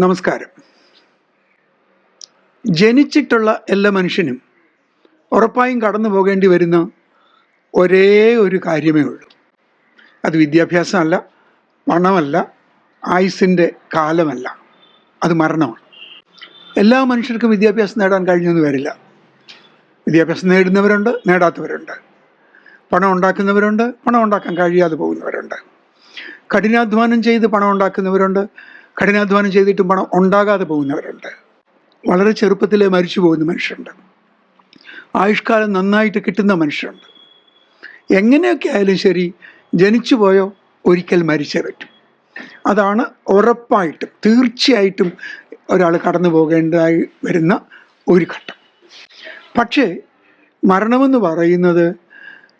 നമസ്കാരം. ജനിച്ചിട്ടുള്ള എല്ലാ മനുഷ്യനും ഉറപ്പായും കടന്നു പോകേണ്ടി വരുന്ന ഒരേ ഒരു കാര്യമേ ഉള്ളൂ. അത് വിദ്യാഭ്യാസമല്ല പണമല്ല ആയുസിന്റെ കാലമല്ല. അത് മരണമാണ്. എല്ലാ മനുഷ്യർക്കും വിദ്യാഭ്യാസം നേടാൻ കഴിഞ്ഞെന്ന് വരില്ല. വിദ്യാഭ്യാസം നേടുന്നവരുണ്ട് നേടാത്തവരുണ്ട്. പണം ഉണ്ടാക്കുന്നവരുണ്ട് പണം ഉണ്ടാക്കാൻ കഴിയാതെ പോകുന്നവരുണ്ട്. കഠിനാധ്വാനം ചെയ്ത് പണം ഉണ്ടാക്കുന്നവരുണ്ട് കഠിനാധ്വാനം ചെയ്തിട്ടും പണം ഉണ്ടാകാതെ പോകുന്നവരുണ്ട്. വളരെ ചെറുപ്പത്തിലെ മരിച്ചു പോകുന്ന മനുഷ്യരുണ്ട്. ആയുഷ്കാലം നന്നായിട്ട് കിട്ടുന്ന മനുഷ്യരുണ്ട്. എങ്ങനെയൊക്കെ ആയാലും ശരി ജനിച്ചു പോയോ ഒരിക്കൽ മരിച്ചേ പറ്റും. അതാണ് ഉറപ്പായിട്ടും തീർച്ചയായിട്ടും ഒരാൾ കടന്നു പോകേണ്ടതായി വരുന്ന ഒരു ഘട്ടം. പക്ഷേ മരണമെന്ന് പറയുന്നത്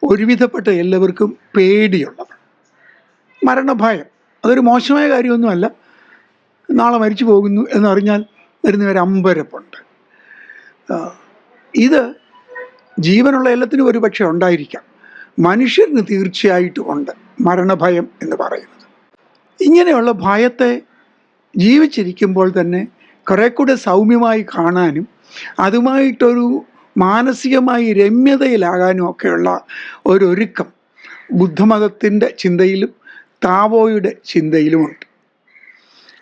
ഒരുവിധപ്പെട്ട എല്ലാവർക്കും പേടിയുള്ളതാണ്. മരണഭയം അതൊരു മോശമായ കാര്യമൊന്നുമല്ല. നാളെ മരിച്ചു പോകുന്നു എന്നറിഞ്ഞാൽ വരുന്നവർ അമ്പരപ്പുണ്ട്. ഇത് ജീവനുള്ള എല്ലാത്തിനും ഒരു പക്ഷേ ഉണ്ടായിരിക്കാം. മനുഷ്യന് തീർച്ചയായിട്ടും ഉണ്ട് മരണഭയം എന്ന് പറയുന്നത്. ഇങ്ങനെയുള്ള ഭയത്തെ ജീവിച്ചിരിക്കുമ്പോൾ തന്നെ കുറെ കൂടെ സൗമ്യമായി കാണാനും അതുമായിട്ടൊരു മാനസികമായി രമ്യതയിലാകാനും ഒക്കെയുള്ള ഒരു ഒരുക്കം ബുദ്ധമതത്തിന്റെ ചിന്തയിലും താവോയുടെ ചിന്തയിലുമുണ്ട്.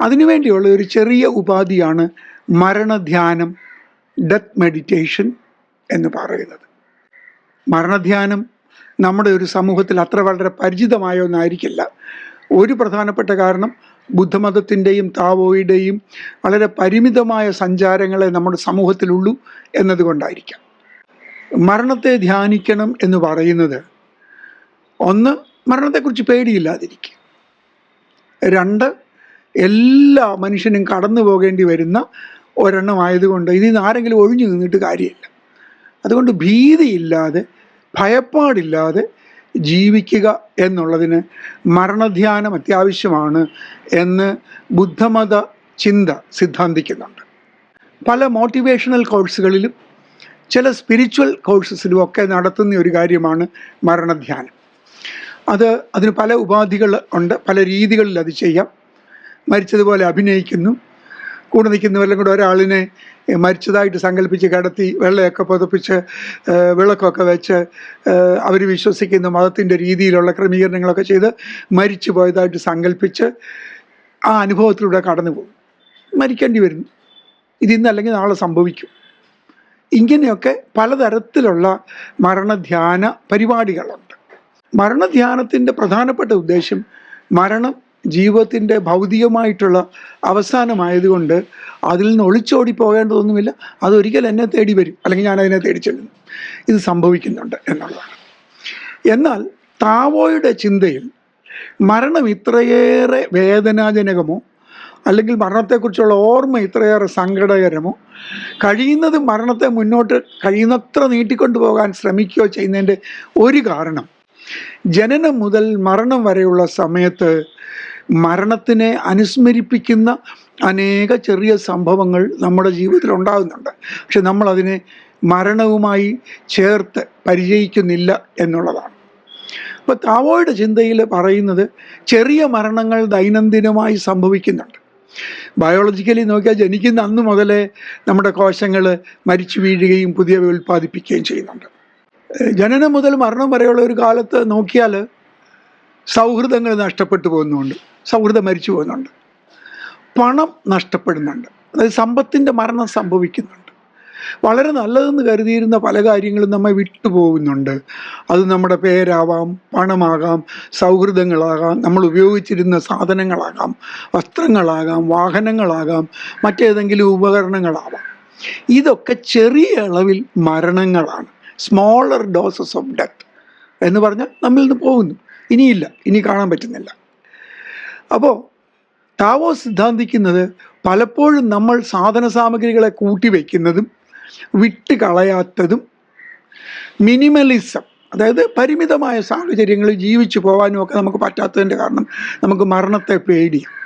അതിനുവേണ്ടിയുള്ള ഒരു ചെറിയ ഉപാധിയാണ് മരണധ്യാനം ഡെത്ത് മെഡിറ്റേഷൻ എന്ന് പറയുന്നത്. മരണധ്യാനം നമ്മുടെ ഒരു സമൂഹത്തിൽ അത്ര വളരെ പരിചിതമായ ഒന്നായിരിക്കില്ല. ഒരു പ്രധാനപ്പെട്ട കാരണം ബുദ്ധമതത്തിന്റെയും താവോയുടെയും വളരെ പരിമിതമായ സഞ്ചാരങ്ങളെ നമ്മുടെ സമൂഹത്തിലുള്ളൂ എന്നതുകൊണ്ടായിരിക്കാം. മരണത്തെ ധ്യാനിക്കണം എന്ന് പറയുന്നത് ഒന്ന് മരണത്തെക്കുറിച്ച് പേടിയില്ലാതിരിക്കുക. രണ്ട് എല്ലാ മനുഷ്യനും കടന്നു പോകേണ്ടി വരുന്ന ഒരെണ്ണം ആയതുകൊണ്ട് ഇതിൽ നിന്ന് ആരെങ്കിലും ഒഴിഞ്ഞു നിന്നിട്ട് കാര്യമില്ല. അതുകൊണ്ട് ഭീതിയില്ലാതെ ഭയപ്പാടില്ലാതെ ജീവിക്കുക എന്നുള്ളതിന് മരണധ്യാനം അത്യാവശ്യമാണ് എന്ന് ബുദ്ധമത ചിന്ത സിദ്ധാന്തിക്കുന്നുണ്ട്. പല മോട്ടിവേഷണൽ കോഴ്സുകളിലും ചില സ്പിരിച്വൽ കോഴ്സസിലും ഒക്കെ നടത്തുന്ന ഒരു കാര്യമാണ് മരണധ്യാനം. അത് അതിന് പല ഉപാധികൾ ഉണ്ട് പല രീതികളിൽ അത് ചെയ്യാം. മരിച്ചതുപോലെ അഭിനയിക്കുന്നു. കൂടെ നിൽക്കുന്നവരെല്ലാം കൂടെ ഒരാളിനെ മരിച്ചതായിട്ട് സങ്കല്പിച്ച് കിടത്തി വെള്ളയൊക്കെ പുതപ്പിച്ച് വിളക്കൊക്കെ വെച്ച് അവർ വിശ്വസിക്കുന്ന മതത്തിന്റെ രീതിയിലുള്ള ക്രമീകരണങ്ങളൊക്കെ ചെയ്ത് മരിച്ചു പോയതായിട്ട് സങ്കല്പിച്ച് ആ അനുഭവത്തിലൂടെ കടന്നു പോകും. മരിക്കേണ്ടി വരുന്നു. ഇത് ഇന്നല്ലെങ്കിൽ നാളെ സംഭവിക്കും. ഇങ്ങനെയൊക്കെ പലതരത്തിലുള്ള മരണധ്യാന പരിപാടികളുണ്ട്. മരണധ്യാനത്തിന്റെ പ്രധാനപ്പെട്ട ഉദ്ദേശം മരണം ജീവിതത്തിന്റെ ഭൗതികമായിട്ടുള്ള അവസാനമായതുകൊണ്ട് അതിൽ നിന്ന് ഒളിച്ചോടി പോകേണ്ടതൊന്നുമില്ല. അതൊരിക്കൽ എന്നെ തേടി വരും. അല്ലെങ്കിൽ ഞാൻ അതിനെ തേടി ചെല്ലുന്നു. ഇത് സംഭവിക്കുന്നുണ്ട് എന്നുള്ളതാണ്. എന്നാൽ താവോയുടെ ചിന്തയിൽ മരണം ഇത്രയേറെ വേദനാജനകമോ അല്ലെങ്കിൽ മരണത്തെക്കുറിച്ചുള്ള ഓർമ്മ ഇത്രയേറെ സങ്കടകരമോ കഴിയുന്നത് മരണത്തെ മുന്നോട്ട് കഴിയുന്നത്ര നീട്ടിക്കൊണ്ടു പോകാൻ ശ്രമിക്കുകയോ ചെയ്യുന്നതിന്റെ ഒരു കാരണം ജനനം മുതൽ മരണം വരെയുള്ള സമയത്ത് മരണത്തിനെ അനുസ്മരിപ്പിക്കുന്ന അനേക ചെറിയ സംഭവങ്ങൾ നമ്മുടെ ജീവിതത്തിൽ ഉണ്ടാകുന്നുണ്ട്. പക്ഷെ നമ്മളതിനെ മരണവുമായി ചേർത്ത് പരിചയിക്കുന്നില്ല എന്നുള്ളതാണ്. അപ്പോൾ താവോയുടെ ചിന്തയിൽ പറയുന്നത് ചെറിയ മരണങ്ങൾ ദൈനംദിനമായി സംഭവിക്കുന്നുണ്ട്. ബയോളജിക്കലി നോക്കിയാൽ ജനിക്കുന്ന അന്ന് മുതലേ നമ്മുടെ കോശങ്ങൾ മരിച്ചു വീഴുകയും പുതിയവ ഉൽപ്പാദിപ്പിക്കുകയും ചെയ്യുന്നുണ്ട്. ജനനം മുതൽ മരണം വരെയുള്ള ഒരു കാലത്ത് നോക്കിയാൽ സൗഹൃദങ്ങൾ നഷ്ടപ്പെട്ടു പോകുന്നുണ്ട്. സൗഹൃദം മരിച്ചു പോകുന്നുണ്ട്. പണം നഷ്ടപ്പെടുന്നുണ്ട്. അതായത് സമ്പത്തിന്റെ മരണം സംഭവിക്കുന്നുണ്ട്. വളരെ നല്ലതെന്ന് കരുതിയിരുന്ന പല കാര്യങ്ങളും നമ്മെ വിട്ടുപോകുന്നുണ്ട് അത് നമ്മുടെ പേരാവാം പണമാകാം സൗഹൃദങ്ങളാകാം നമ്മൾ ഉപയോഗിച്ചിരുന്ന സാധനങ്ങളാകാം വസ്ത്രങ്ങളാകാം വാഹനങ്ങളാകാം മറ്റേതെങ്കിലും ഉപകരണങ്ങളാവാം. ഇതൊക്കെ ചെറിയ അളവിൽ മരണങ്ങളാണ്. സ്മോളർ ഡോസസ് ഓഫ് ഡെത്ത് എന്ന് പറഞ്ഞാൽ നമ്മിൽ നിന്ന് പോകുന്നു. ഇനിയില്ല ഇനി കാണാൻ പറ്റുന്നില്ല. അപ്പോൾ താവോ സിദ്ധാന്തിക്കുന്നത് പലപ്പോഴും നമ്മൾ സാധന സാമഗ്രികളെ കൂട്ടിവെക്കുന്നതും വിട്ട് കളയാത്തതും മിനിമലിസം അതായത് പരിമിതമായ സാഹചര്യങ്ങളിൽ ജീവിച്ചു പോകാനും ഒക്കെ നമുക്ക് പറ്റാത്തതിന്റെ കാരണം നമുക്ക് മരണത്തെ പേടിയാണ്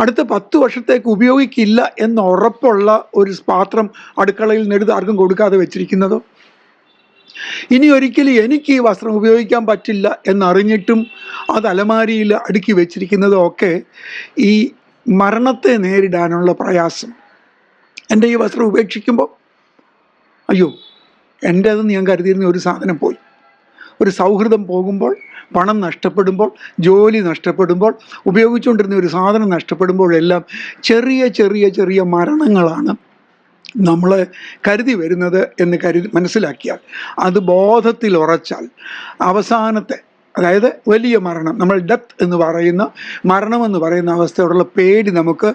അടുത്ത പത്ത് വർഷത്തേക്ക് ഉപയോഗിക്കില്ല എന്ന് ഉറപ്പുള്ള ഒരു പാത്രം അടുക്കളയിൽ നെടുത്ത് ആർക്കും കൊടുക്കാതെ വെച്ചിരിക്കുന്നതോ? ഇനി ഒരിക്കലും എനിക്ക് ഈ വസ്ത്രം ഉപയോഗിക്കാൻ പറ്റില്ല എന്നറിഞ്ഞിട്ടും അത് അലമാരിയിൽ അടുക്കി വെച്ചിരിക്കുന്നതൊക്കെ ഈ മരണത്തെ നേരിടാനുള്ള പ്രയാസം. എന്റെ ഈ വസ്ത്രം ഉപേക്ഷിക്കുമ്പോൾ അയ്യോ എന്റെ എന്റേതെന്ന് ഞാൻ കരുതിയിരുന്ന ഒരു സാധനം പോയി. ഒരു സൗഹൃദം പോകുമ്പോൾ പണം നഷ്ടപ്പെടുമ്പോൾ ജോലി നഷ്ടപ്പെടുമ്പോൾ ഉപയോഗിച്ചുകൊണ്ടിരുന്ന ഒരു സാധനം നഷ്ടപ്പെടുമ്പോഴെല്ലാം ചെറിയ ചെറിയ ചെറിയ മരണങ്ങളാണ്. നമ്മൾ കരുതി വരുന്നത് എന്ന് കരുതി മനസ്സിലാക്കിയാൽ അത് ബോധത്തിൽ ഉറച്ചാൽ അവസാനത്തെ അതായത് വലിയ മരണം നമ്മൾ ഡെത്ത് എന്ന് പറയുന്ന മരണമെന്ന് പറയുന്ന അവസ്ഥയോടുള്ള പേടി നമുക്ക്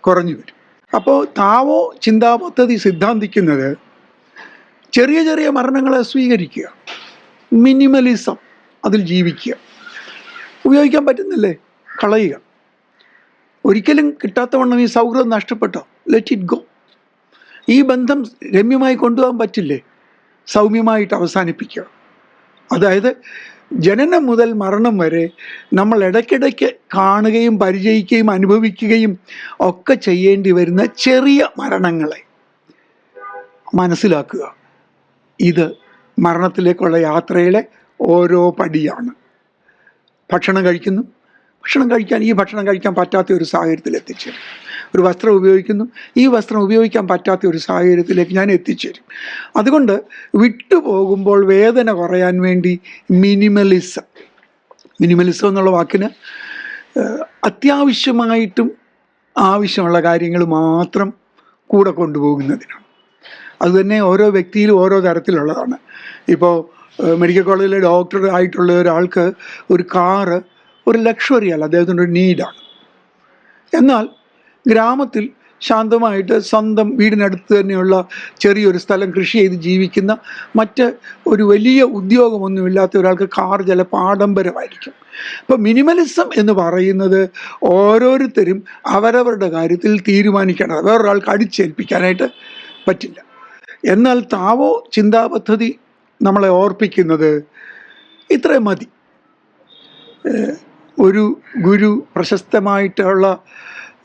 കുറഞ്ഞു വരും. അപ്പോൾ താവോ ചിന്താ പദ്ധതി സിദ്ധാന്തിക്കുന്നത് ചെറിയ ചെറിയ മരണങ്ങളെ സ്വീകരിക്കുക മിനിമലിസം അതിൽ ജീവിക്കുക ഉപയോഗിക്കാൻ പറ്റുന്നില്ലേ? കളയുക. ഒരിക്കലും കിട്ടാത്തവണ്ണം ഈ സൗഹൃദം നഷ്ടപ്പെട്ടോ? ലെറ്റ് ഇറ്റ് ഗോ ഈ ബന്ധം രമ്യമായി കൊണ്ടുപോകാൻ പറ്റില്ലേ? സൗമ്യമായിട്ട് അവസാനിപ്പിക്കുക. അതായത് ജനനം മുതൽ മരണം വരെ നമ്മൾ ഇടയ്ക്കിടയ്ക്ക് കാണുകയും പരിചയിക്കുകയും അനുഭവിക്കുകയും ഒക്കെ ചെയ്യേണ്ടി വരുന്ന ചെറിയ മരണങ്ങളെ മനസ്സിലാക്കുക. ഇത് മരണത്തിലേക്കുള്ള യാത്രയിലെ ഓരോ പടിയാണ്. ഭക്ഷണം കഴിക്കുന്നു. ഭക്ഷണം കഴിക്കാൻ ഈ ഭക്ഷണം കഴിക്കാൻ പറ്റാത്ത ഒരു സാഹചര്യത്തിൽ എത്തിച്ചേരും ഒരു വസ്ത്രം ഉപയോഗിക്കുന്നു. ഈ വസ്ത്രം ഉപയോഗിക്കാൻ പറ്റാത്ത ഒരു സാഹചര്യത്തിലേക്ക് ഞാൻ എത്തിച്ചേരും. അതുകൊണ്ട് വിട്ടുപോകുമ്പോൾ വേദന കുറയാൻ വേണ്ടി മിനിമലിസം. മിനിമലിസം എന്നുള്ള വാക്കിന് അത്യാവശ്യമായിട്ടും ആവശ്യമുള്ള കാര്യങ്ങൾ മാത്രം കൂടെ കൊണ്ടുപോകുന്നതിനാണ്. അതുതന്നെ ഓരോ വ്യക്തിയിലും ഓരോ തരത്തിലുള്ളതാണ്. ഇപ്പോൾ മെഡിക്കൽ കോളേജിലെ ഡോക്ടർ ആയിട്ടുള്ള ഒരാൾക്ക് ഒരു കാറ് ഒരു ലക്ഷറി അല്ല അദ്ദേഹത്തിന്റെ ഒരു നീഡാണ്. എന്നാൽ ഗ്രാമത്തിൽ ശാന്തമായിട്ട് സ്വന്തം വീടിനടുത്ത് തന്നെയുള്ള ചെറിയൊരു സ്ഥലം കൃഷി ചെയ്ത് ജീവിക്കുന്ന മറ്റ് ഒരു വലിയ ഉദ്യോഗമൊന്നുമില്ലാത്ത ഒരാൾക്ക് കാർ ചിലപ്പോൾ ആഡംബരമായിരിക്കും. അപ്പോൾ മിനിമലിസം എന്ന് പറയുന്നത് ഓരോരുത്തരും അവരവരുടെ കാര്യത്തിൽ തീരുമാനിക്കണം. വേറൊരാൾക്ക് അടിച്ചേൽപ്പിക്കാനായിട്ട് പറ്റില്ല. എന്നാൽ താവോ ചിന്താ പദ്ധതി നമ്മളെ ഓർപ്പിക്കുന്നത് ഇത്രയും മതി. ഒരു ഗുരു പ്രശസ്തമായിട്ടുള്ള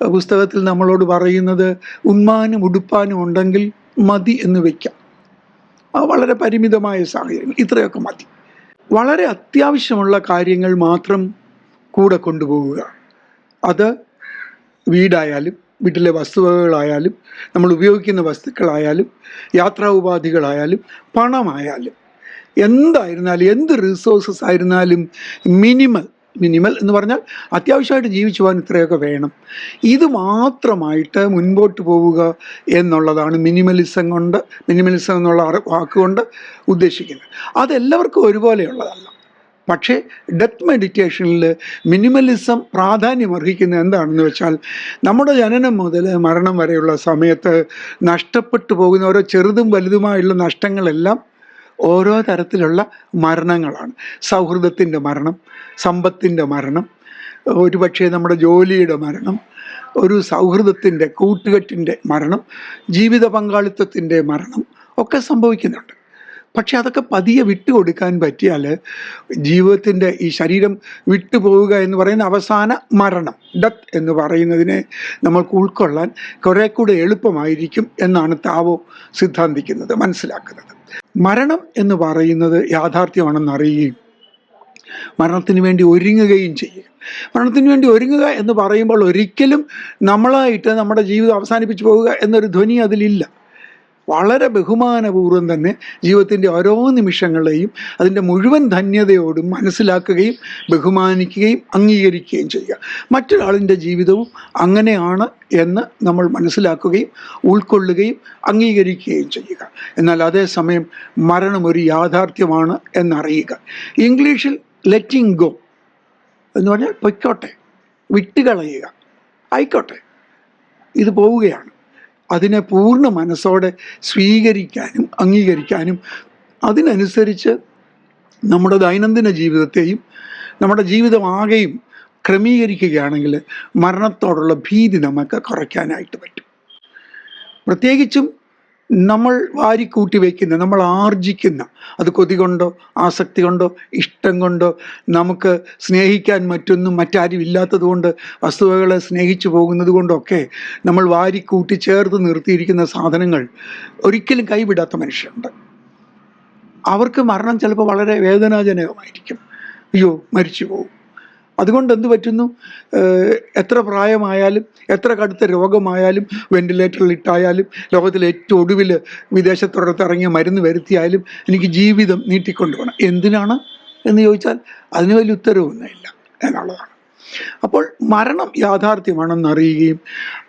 പുസ്തകത്തിൽ നമ്മളോട് പറയുന്നത് ഉന്മാനും ഉടുപ്പാനും ഉണ്ടെങ്കിൽ മതി എന്ന് വയ്ക്കാം വളരെ പരിമിതമായ സാഹചര്യങ്ങൾ ഇത്രയൊക്കെ മതി. വളരെ അത്യാവശ്യമുള്ള കാര്യങ്ങൾ മാത്രം കൂടെ കൊണ്ടുപോവുക. അത് വീടായാലും വീട്ടിലെ വസ്തുവകകളായാലും നമ്മൾ ഉപയോഗിക്കുന്ന വസ്തുക്കളായാലും യാത്രാ ഉപാധികളായാലും പണമായാലും എന്തായിരുന്നാലും എന്ത് റിസോഴ്സസ് ആയിരുന്നാലും മിനിമൽ മിനിമൽ എന്ന് പറഞ്ഞാൽ അത്യാവശ്യമായിട്ട് ജീവിച്ചു പോകാൻ ഇത്രയൊക്കെ വേണം. ഇത് മാത്രമായിട്ട് മുൻപോട്ട് പോവുക എന്നുള്ളതാണ് മിനിമലിസം കൊണ്ട് മിനിമലിസം എന്നുള്ള വാക്കുകൊണ്ട് ഉദ്ദേശിക്കുന്നത്. അതെല്ലാവർക്കും ഒരുപോലെയുള്ളതല്ല. പക്ഷേ ഡെത്ത് മെഡിറ്റേഷനിൽ മിനിമലിസം പ്രാധാന്യം അർഹിക്കുന്നത് എന്താണെന്ന് വെച്ചാൽ നമ്മുടെ ജനനം മുതൽ മരണം വരെയുള്ള സമയത്ത് നഷ്ടപ്പെട്ടു പോകുന്ന ഓരോ ചെറുതും വലുതുമായുള്ള നഷ്ടങ്ങളെല്ലാം ഓരോ തരത്തിലുള്ള മരണങ്ങളാണ്. സൗഹൃദത്തിന്റെ മരണം സമ്പത്തിന്റെ മരണം ഒരുപക്ഷെ നമ്മുടെ ജോലിയുടെ മരണം ഒരു സൗഹൃദത്തിന്റെ കൂട്ടുകെട്ടിന്റെ മരണം ജീവിത പങ്കാളിത്തത്തിന്റെ മരണം ഒക്കെ സംഭവിക്കുന്നുണ്ട്. പക്ഷെ അതൊക്കെ പതിയെ വിട്ടുകൊടുക്കാൻ പറ്റിയാൽ ജീവിതത്തിന്റെ ഈ ശരീരം വിട്ടുപോവുക എന്ന് പറയുന്ന അവസാന മരണം ഡെത്ത് എന്ന് പറയുന്നതിനെ നമ്മൾക്ക് ഉൾക്കൊള്ളാൻ കുറെ കൂടെ എളുപ്പമായിരിക്കും എന്നാണ് താവോ സിദ്ധാന്തിക്കുന്നത് മനസ്സിലാക്കുന്നത്. മരണം എന്ന് പറയുന്നത് യാഥാർത്ഥ്യമാണെന്ന് അറിയുകയും മരണത്തിന് വേണ്ടി ഒരുങ്ങുകയും ചെയ്യുക മരണത്തിന് വേണ്ടി ഒരുങ്ങുക എന്ന് പറയുമ്പോൾ ഒരിക്കലും നമ്മളായിട്ട് നമ്മുടെ ജീവിതം അവസാനിപ്പിച്ചു പോവുക എന്നൊരു ധ്വനി അതിലില്ല. വളരെ ബഹുമാനപൂർവം തന്നെ ജീവിതത്തിന്റെ ഓരോ നിമിഷങ്ങളെയും അതിന്റെ മുഴുവൻ ധന്യതയോടും മനസ്സിലാക്കുകയും ബഹുമാനിക്കുകയും അംഗീകരിക്കുകയും ചെയ്യുക. മറ്റൊരാളിന്റെ ജീവിതവും അങ്ങനെയാണ് എന്ന് നമ്മൾ മനസ്സിലാക്കുകയും ഉൾക്കൊള്ളുകയും അംഗീകരിക്കുകയും ചെയ്യുക. എന്നാൽ അതേസമയം മരണം ഒരു യാഥാർത്ഥ്യമാണ് എന്നറിയുക. ഇംഗ്ലീഷിൽ ലെറ്റിംഗ് ഗോ എന്ന് പറഞ്ഞാൽ പൊയ്ക്കോട്ടെ വിട്ടുകളയുക. ആയിക്കോട്ടെ ഇത് പോവുകയാണ്. അതിനെ പൂർണ മനസ്സോടെ സ്വീകരിക്കാനും അംഗീകരിക്കാനും അതിനനുസരിച്ച് നമ്മുടെ ദൈനംദിന ജീവിതത്തെയും നമ്മുടെ ജീവിതമാകെയും ക്രമീകരിക്കുകയാണെങ്കിൽ മരണത്തോടുള്ള ഭീതി നമുക്ക് കുറയ്ക്കാനായിട്ട് പറ്റും. പ്രത്യേകിച്ചും നമ്മൾ വാരിക്കൂട്ടി വയ്ക്കുന്ന നമ്മൾ ആർജിക്കുന്ന അത് കൊതി കൊണ്ടോ ആസക്തി കൊണ്ടോ ഇഷ്ടം കൊണ്ടോ നമുക്ക് സ്നേഹിക്കാൻ മറ്റൊന്നും മറ്റാരും ഇല്ലാത്തത് കൊണ്ട് വസ്തുവകളെ സ്നേഹിച്ചു പോകുന്നത് കൊണ്ടൊക്കെ നമ്മൾ വാരിക്കൂട്ടി ചേർത്ത് നിർത്തിയിരിക്കുന്ന സാധനങ്ങൾ ഒരിക്കലും കൈവിടാത്ത മനുഷ്യരുണ്ട്. അവർക്ക് മരണം ചിലപ്പോൾ വളരെ വേദനാജനകമായിരിക്കും. അയ്യോ മരിച്ചു പോകും അതുകൊണ്ട് എന്ത് പറ്റുന്നു എത്ര പ്രായമായാലും എത്ര കടുത്ത രോഗമായാലും വെന്റിലേറ്ററിൽ ഇട്ടായാലും ലോകത്തിലെ ഏറ്റവും ഒടുവിൽ വിദേശത്തോടത്ത് ഇറങ്ങിയ മരുന്ന് വരുത്തിയാലും എനിക്ക് ജീവിതം നീട്ടിക്കൊണ്ടുപോകണം. എന്തിനാണ് എന്ന് ചോദിച്ചാൽ അതിന് വലിയ ഉത്തരവൊന്നുമില്ല എന്നുള്ളതാണ്. അപ്പോൾ മരണം യാഥാർത്ഥ്യമാണെന്ന് അറിയുകയും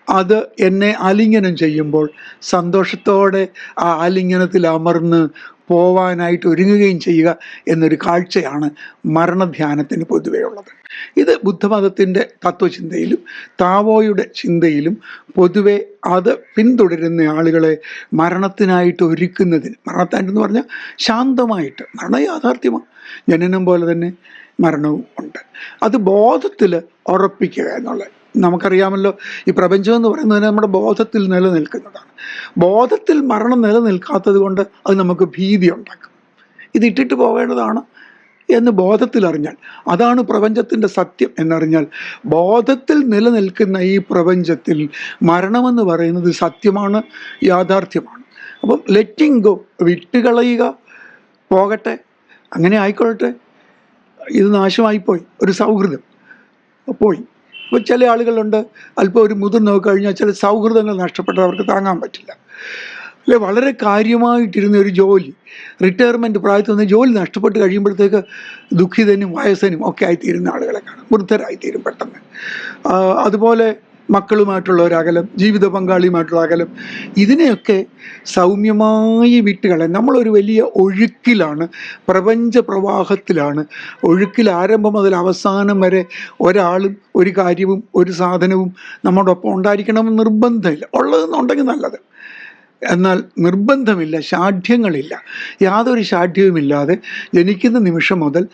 അത് എന്നെ ആലിംഗനം ചെയ്യുമ്പോൾ സന്തോഷത്തോടെ ആ ആലിംഗനത്തിൽ അമർന്ന് പോവാനായിട്ട് ഒരുങ്ങുകയും ചെയ്യുക എന്നൊരു കാഴ്ചയാണ് മരണധ്യാനത്തിന് പൊതുവേ ഉള്ളത്. ഇത് ബുദ്ധമതത്തിന്റെ തത്വചിന്തയിലും താവോയുടെ ചിന്തയിലും പൊതുവെ അത് പിന്തുടരുന്ന ആളുകളെ മരണത്തിനായിട്ട് ഒരുക്കുന്നതിന് മരണത്തായിട്ടെന്ന് പറഞ്ഞാൽ ശാന്തമായിട്ട് മരണം യാഥാർത്ഥ്യമാണ്. ജനനം പോലെ തന്നെ മരണവും ഉണ്ട്. അത് ബോധത്തിൽ ഉറപ്പിക്കുക എന്നുള്ളത്. നമുക്കറിയാമല്ലോ ഈ പ്രപഞ്ചം എന്ന് പറയുന്നത് നമ്മുടെ ബോധത്തിൽ നിലനിൽക്കുന്നതാണ്. ബോധത്തിൽ മരണം നിലനിൽക്കാത്തത് കൊണ്ട് അത് നമുക്ക് ഭീതി ഉണ്ടാക്കും. ഇത് ഇട്ടിട്ട് പോകേണ്ടതാണ് എന്ന് ബോധത്തിൽ അറിഞ്ഞാൽ. അതാണ് പ്രപഞ്ചത്തിന്റെ സത്യം എന്നറിഞ്ഞാൽ. ബോധത്തിൽ നിലനിൽക്കുന്ന ഈ പ്രപഞ്ചത്തിൽ മരണമെന്ന് പറയുന്നത് സത്യമാണ് യാഥാർത്ഥ്യമാണ്. അപ്പം ലെറ്റിംഗ് ഗോ വിട്ടുകളയുക പോകട്ടെ അങ്ങനെ ആയിക്കൊള്ളട്ടെ. ഇത് നാശമായിപ്പോയി ഒരു സൗഹൃദം. പോയി. അപ്പോൾ ചില ആളുകളുണ്ട് അല്പം ഒരു മുതിർന്നൊക്കെ കഴിഞ്ഞാൽ ചില സൗഹൃദങ്ങൾ നഷ്ടപ്പെട്ടത് അവർക്ക് താങ്ങാൻ പറ്റില്ല. അല്ലെ വളരെ കാര്യമായിട്ടിരുന്ന ഒരു ജോലി റിട്ടയർമെന്റ് പ്രായത്തിൽ നിന്ന് ജോലി നഷ്ടപ്പെട്ട് കഴിയുമ്പോഴത്തേക്ക് ദുഃഖിതനും വയസ്സനും ഒക്കെ ആയിത്തീരുന്ന ആളുകളെ കാണും വൃദ്ധരായിത്തീരും പെട്ടെന്ന്. അതുപോലെ മക്കളുമായിട്ടുള്ള ഒരു അകലം ജീവിത പങ്കാളിയുമായിട്ടുള്ള അകലം ഇതിനെയൊക്കെ സൗമ്യമായി വിട്ടുകളെ നമ്മളൊരു വലിയ ഒഴുക്കിലാണ് പ്രപഞ്ച പ്രവാഹത്തിലാണ്. ഒഴുക്കിൽ ആരംഭം മുതൽ അവസാനം വരെ ഒരാളും ഒരു കാര്യവും ഒരു സാധനവും നമ്മുടെ ഒപ്പം ഉണ്ടായിരിക്കണമെന്ന് നിർബന്ധമില്ല. ഉള്ളതെന്നുണ്ടെങ്കിൽ നല്ലത്. എന്നാൽ നിർബന്ധമില്ല ഷാഠ്യങ്ങളില്ല യാതൊരു ഷാഠ്യവുമില്ലാതെ ജനിക്കുന്ന നിമിഷം മുതൽ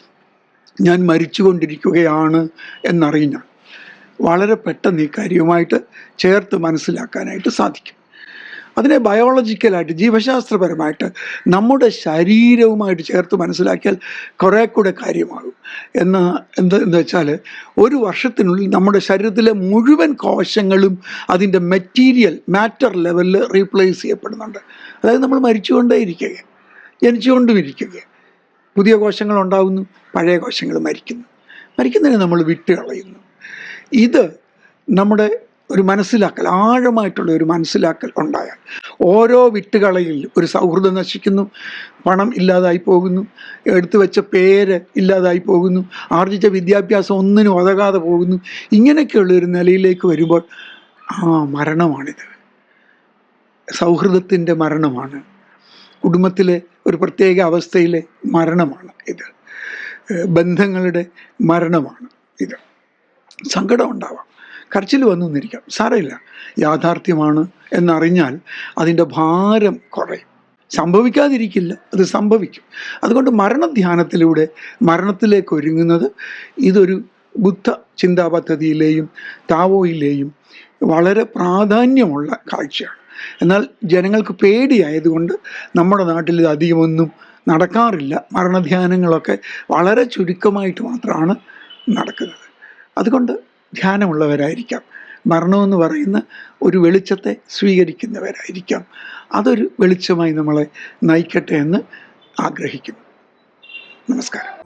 ഞാൻ മരിച്ചുകൊണ്ടിരിക്കുകയാണ് എന്നറിഞ്ഞാൽ വളരെ പെട്ടെന്ന് ഈ കാര്യവുമായിട്ട് ചേർത്ത് മനസ്സിലാക്കാനായിട്ട് സാധിക്കും. അതിനെ ബയോളജിക്കലായിട്ട് ജീവശാസ്ത്രപരമായിട്ട് നമ്മുടെ ശരീരവുമായിട്ട് ചേർത്ത് മനസ്സിലാക്കിയാൽ കുറേ കൂടെ കാര്യമാകും. എന്ന് എന്ത് എന്ന് വെച്ചാൽ ഒരു വർഷത്തിനുള്ളിൽ നമ്മുടെ ശരീരത്തിലെ മുഴുവൻ കോശങ്ങളും അതിന്റെ മെറ്റീരിയൽ മാറ്റർ ലെവലിൽ റീപ്ലേസ് ചെയ്യപ്പെടുന്നുണ്ട്. അതായത് നമ്മൾ മരിച്ചുകൊണ്ടേയിരിക്കുക ജനിച്ചുകൊണ്ടും ഇരിക്കുക പുതിയ കോശങ്ങൾ ഉണ്ടാകുന്നു പഴയ കോശങ്ങൾ മരിക്കുന്നു. മരിക്കുന്നതിന് നമ്മൾ വിട്ട് കളയുന്നു ഇത് നമ്മുടെ ഒരു മനസ്സിലാക്കൽ ആഴമായിട്ടുള്ള ഒരു മനസ്സിലാക്കൽ ഉണ്ടായാൽ ഓരോ വിട്ടുകളയിൽ ഒരു സൗഹൃദം നശിക്കുന്നു പണം ഇല്ലാതായി പോകുന്നു എടുത്തു വെച്ച പേര് ഇല്ലാതായി പോകുന്നു ആർജിച്ച വിദ്യാഭ്യാസം ഒന്നിനും ഒതകാതെ പോകുന്നു ഇങ്ങനെയൊക്കെയുള്ള ഒരു നിലയിലേക്ക് വരുമ്പോൾ ആ മരണമാണിത്. സൗഹൃദത്തിന്റെ മരണമാണ്. കുടുംബത്തിലെ ഒരു പ്രത്യേക അവസ്ഥയിലെ മരണമാണ് ഇത്. ബന്ധങ്ങളുടെ മരണമാണ് ഇത്. സങ്കടം ഉണ്ടാവാം കരച്ചിൽ വന്നു നിന്നിരിക്കാം സാരമില്ല. യാഥാർത്ഥ്യമാണ് എന്നറിഞ്ഞാൽ അതിന്റെ ഭാരം കുറയും. സംഭവിക്കാതിരിക്കില്ല. അത് സംഭവിക്കും. അതുകൊണ്ട് മരണധ്യാനത്തിലൂടെ മരണത്തിലേക്ക് ഒരുങ്ങുന്നത് ഇതൊരു ബുദ്ധ ചിന്താ പദ്ധതിയിലെയും താവോയിലെയും വളരെ പ്രാധാന്യമുള്ള കാഴ്ചയാണ്. എന്നാൽ ജനങ്ങൾക്ക് പേടിയായതുകൊണ്ട് നമ്മുടെ നാട്ടിൽ ഇത് അധികമൊന്നും നടക്കാറില്ല. മരണധ്യാനങ്ങളൊക്കെ വളരെ ചുരുക്കമായിട്ട് മാത്രമാണ് നടക്കുന്നത്. അതുകൊണ്ട് ധ്യാനമുള്ളവരായിരിക്കാം. മരണമെന്ന് പറയുന്ന ഒരു വെളിച്ചത്തെ സ്വീകരിക്കുന്നവരായിരിക്കാം. അതൊരു വെളിച്ചമായി നമ്മളെ നയിക്കട്ടെ എന്ന് ആഗ്രഹിക്കുന്നു. നമസ്കാരം.